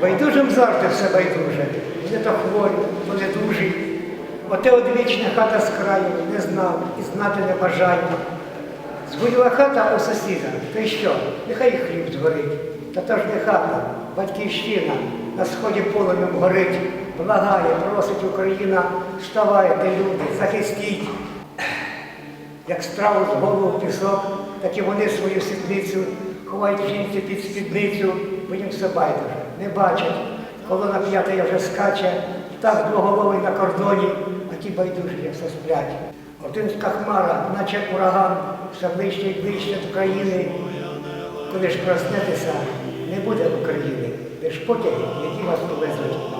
Байдужим завжди все байдуже. Не то хворі, то не дужі. Оте одвічна хата з краю не знав і знати не бажаю. Згоріла хата у сусіда, то й що? Нехай хліб згорить. Та то ж не хата, батьківщина, на сході полем'ям горить. Благає, просить Україна, вставайте, люди, захистіть. Як страву з голову в пісок, так і вони свою сідницю ховають жінці під спідницю, бо їм все байдуже, не бачать. Колона п'ята вже скаче, так двоголовий на кордоні, а ті байдужі, як все сплять. Ординська хмара, наче ураган, все ближче і ближче до країни. Коли ж проснетеся, не буде України, лиш потяги, які вас повезуть.